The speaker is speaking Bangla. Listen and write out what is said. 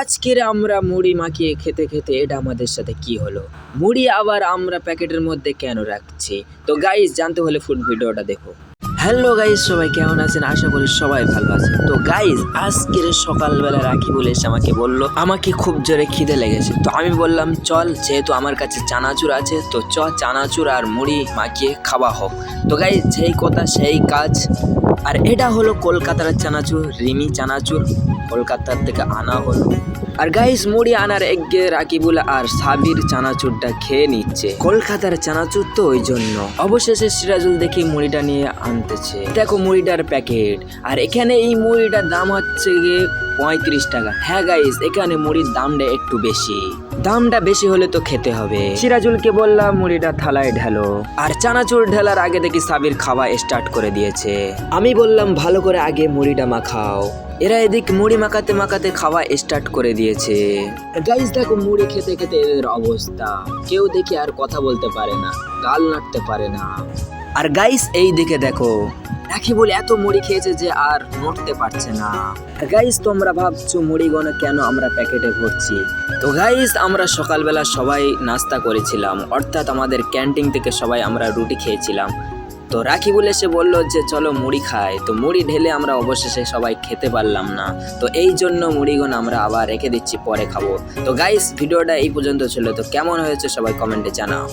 আজকের আমরা মুড়ি মাখিয়ে খেতে খেতে এটা আমাদের সাথে কি হলো? মুড়ি আবার আমরা প্যাকেটের মধ্যে কেন রাখছি? তো গাইস জানতে হলে ফুড ভিডিওটা দেখো। হ্যালো গাইজ সবাই কেমন আছেন? আশা করি সবাই ভালো আছেন। তো গাইজ আজকের সকালবেলা রাখি বলে এসে আমাকে বলল, আমাকে খুব জোরে খিদে লেগেছে। তো আমি বললাম, চল, যেহেতু আমার কাছে চানাচুর আছে, তো চ, চানাচুর আর মুড়ি মাখিয়ে খাওয়া হোক। তো গাইজ যেই কথা, সেই কাজ। আর এটা হলো কলকাতার চানাচুর, রিমি চানাচুর। কলকাতার থেকে আনা হলো। আর গাইস মুড়ি আনার একগে রাকিবুল আর সাবির চানাচুরটা খেয়ে নিচ্ছে। কলকাতার চানাচুর তো ওই জন্য। অবশেষে সিরাজুল দেখি মুড়িটা নিয়ে আনতেছে। দেখো মুড়িটার প্যাকেট। আর এখানে এই মুড়িটার দাম হচ্ছে গিয়ে পঁয়ত্রিশ টাকা। হ্যাঁ গাইস এখানে মুড়ির দামটা একটু বেশি। দামটা বেশি হলে তো খেতে হবে। সিরাজুলকে বললাম মুড়িটা থালায় ঢালো। আর চানাচুর ঢালার আগে দেখি সাবির খাওয়া স্টার্ট করে দিয়েছে। আমি বললাম ভালো করে আগে মুড়িটা মাখাও। এরা এদিক মুড়ি মাখাতে মাখাতে খাওয়া স্টার্ট করে দিয়েছে। গাইস দেখো মুড়ি খেতে খেতে এদের অবস্থা। কেউ দেখি আর কথা বলতে পারে না গাল নাড়তে পারে না। আর গাইস এই দিকে দেখো। বলে এত মুড়ি খেয়েছে যে আর নড়তে পারছে না। আর গাইস তোমরা ভাবছ মুড়ি গনে কেন আমরা প্যাকেটে ভরছি? তো গাইস আমরা সকালবেলা সবাই নাস্তা করেছিলাম। অর্থাৎ আমাদের ক্যান্টিন থেকে সবাই আমরা রুটি খেয়েছিলাম। তো রাখি বলে সে বলল যে, চলো মুড়ি খাই। তো মুড়ি ঢেলে আমরা অবশেষে সবাই খেতে পারলাম না। তো এই জন্য মুড়িগুন আমরা আবার রেখে দিচ্ছি, পরে খাব। তো গাইস ভিডিওটা এই পর্যন্ত ছিল। তো কেমন হয়েছে সবাই কমেন্টে জানাও।